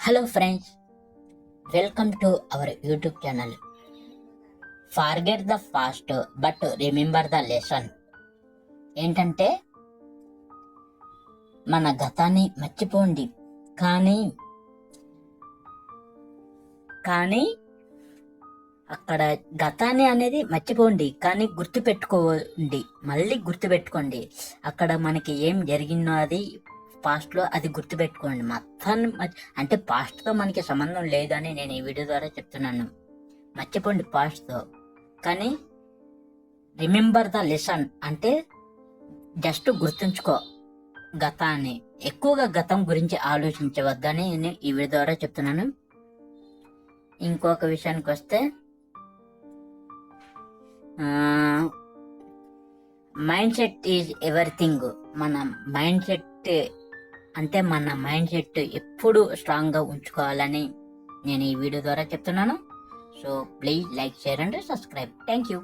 Hello friends welcome to our YouTube channel forget the past but remember the lesson ఏంటంటే మన గతాన్ని మర్చిపోండి. కానీ కానీ అక్కడ గతాన్ని అనేది మర్చిపోండి. కానీ గుర్తు పెట్టుకోండి మళ్ళీ గుర్తు పెట్టుకోండి అక్కడ మనకి ఏం జరిగిందో అది పాస్ట్లో అది గుర్తు పెట్టుకోండి మొత్తాన్ని అంటే పాస్ట్తో మనకి సంబంధం లేదని నేను ఈ వీడియో ద్వారా చెప్తున్నాను. మర్చిపోండి పాస్ట్తో. కానీ రిమెంబర్ ద లెసన్ అంటే జస్ట్ గుర్తుంచుకో గతాన్ని. ఎక్కువగా గతం గురించి ఆలోచించవద్దని నేను ఈ వీడియో ద్వారా చెప్తున్నాను. ఇంకొక విషయానికి వస్తే మైండ్ సెట్ ఈజ్ ఎవరిథింగ్ మన మైండ్ సెట్ అంటే మన మైండ్ సెట్ ఎప్పుడు స్ట్రాంగ్గా ఉంచుకోవాలని నేను ఈ వీడియో ద్వారా చెప్తున్నాను. So please like share and subscribe. Thank you.